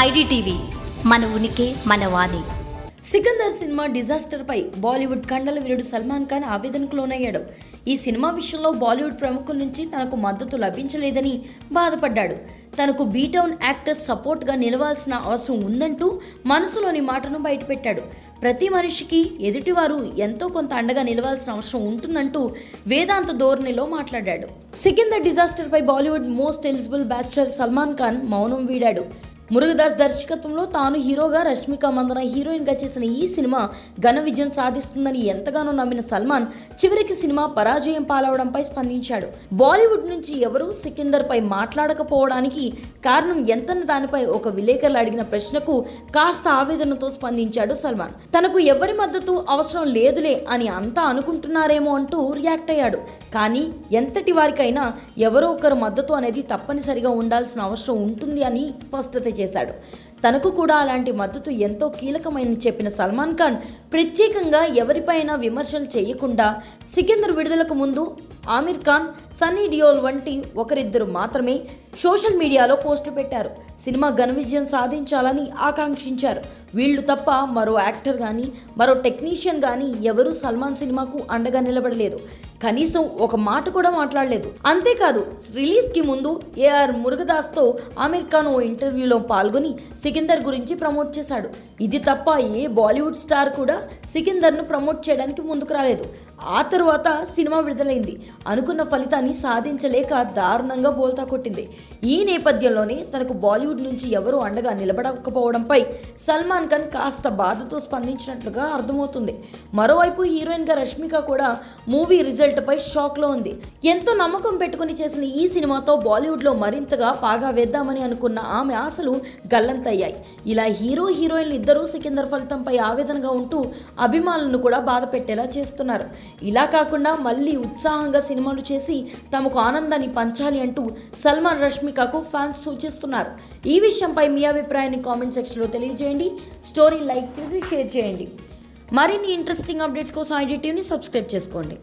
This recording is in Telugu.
ఐడిటీవీ మన ఉనికి మన వాణి. సికందర్ సినిమా డిజాస్టర్ పై బాలీవుడ్ కండల వీరుడు సల్మాన్ ఖాన్ ఆవేదనకు లోనయ్యాడు. ఈ సినిమా విషయంలో బాలీవుడ్ ప్రముఖుల నుంచి తనకు మద్దతు లభించలేదని బాధపడ్డాడు. తనకు బీటౌన్ యాక్టర్స్ సపోర్ట్గా నిలవాల్సిన అవసరం ఉందంటూ మనసులోని మాటను బయటపెట్టాడు. ప్రతి మనిషికి ఎదుటివారు ఎంతో కొంత అండగా నిలవాల్సిన అవసరం ఉంటుందంటూ వేదాంత ధోరణిలో మాట్లాడాడు. సికిందర్ డిజాస్టర్ పై Bollywood most eligible bachelor Salman Khan మౌనం వీడాడు. మురుగదాస్ దర్శకత్వంలో తాను హీరోగా రష్మిక మందన హీరోయిన్గా చేసిన ఈ సినిమా ఘన విజయం సాధిస్తుందని ఎంతగానో నమ్మిన సల్మాన్ చివరికి సినిమా పరాజయం పాలవడంపై స్పందించాడు. బాలీవుడ్ నుంచి ఎవరూ సికిందర్ పై మాట్లాడకపోవడానికి కారణం ఎంతన్న దానిపై ఒక విలేకరులు అడిగిన ప్రశ్నకు కాస్త ఆవేదనతో స్పందించాడు సల్మాన్. తనకు ఎవరి మద్దతు అవసరం లేదులే అని అంతా అనుకుంటున్నారేమో అంటూ రియాక్ట్ అయ్యాడు. కానీ ఎంతటి వారికైనా ఎవరో ఒకరు మద్దతు అనేది తప్పనిసరిగా ఉండాల్సిన అవసరం ఉంటుంది అని స్పష్టత చేశాడు. తనకు కూడా అలాంటి మద్దతు ఎంతో కీలకమైనని చెప్పిన సల్మాన్ ఖాన్ ప్రత్యేకంగా ఎవరిపైనా విమర్శలు చేయకుండా సికిందర్ విడుదలకు ముందు ఆమిర్ ఖాన్ సన్నీ డియోల్ వంటి ఒకరిద్దరు మాత్రమే సోషల్ మీడియాలో పోస్టులు పెట్టారు. సినిమా ఘన విజయం సాధించాలని ఆకాంక్షించారు. వీళ్ళు తప్ప మరో యాక్టర్ కానీ మరో టెక్నీషియన్ కానీ ఎవరూ సల్మాన్ సినిమాకు అండగా నిలబడలేదు. కనీసం ఒక మాట కూడా మాట్లాడలేదు. అంతేకాదు రిలీజ్కి ముందు ఏఆర్ మురుగదాస్తో ఆమిర్ ఖాన్ ఓ ఇంటర్వ్యూలో పాల్గొని సికిందర్ గురించి ప్రమోట్ చేశాడు. ఇది తప్ప ఏ బాలీవుడ్ స్టార్ కూడా సికిందర్ను ప్రమోట్ చేయడానికి ముందుకు రాలేదు. ఆ తరువాత సినిమా విడుదలైంది. అనుకున్న ఫలితాన్ని సాధించలేక దారుణంగా బోల్తా కొట్టింది. ఈ నేపథ్యంలోనే తనకు బాలీవుడ్ నుంచి ఎవరూ అండగా నిలబడకపోవడంపై సల్మాన్ ఖాన్ కాస్త బాధతో స్పందించినట్లుగా అర్థమవుతుంది. మరోవైపు హీరోయిన్గా రష్మిక కూడా మూవీ రిజల్ట్పై షాక్లో ఉంది. ఎంతో నమ్మకం పెట్టుకుని చేసిన ఈ సినిమాతో బాలీవుడ్లో మరింతగా పాగా వేద్దామని అనుకున్న ఆమె ఆశలు గల్లంతయ్యాయి. ఇలా హీరో హీరోయిన్లు ఇద్దరూ సికిందర్ ఫలితంపై ఆవేదనగా ఉంటూ అభిమానులను కూడా బాధ పెట్టేలా చేస్తున్నారు. ఇలా కాకుండా మళ్ళీ ఉత్సాహంగా సినిమాలు చేసి తమకు ఆనందాన్ని పంచాలి అంటూ సల్మాన్ రష్మికకు ఫ్యాన్స్ సూచిస్తున్నారు. ఈ విషయంపై మీ అభిప్రాయాన్ని కామెంట్ సెక్షన్లో తెలియజేయండి. స్టోరీ లైక్ చేసి షేర్ చేయండి. మరిన్ని ఇంట్రెస్టింగ్ అప్డేట్స్ కోసం ఐడి టీవీని సబ్స్క్రైబ్ చేసుకోండి.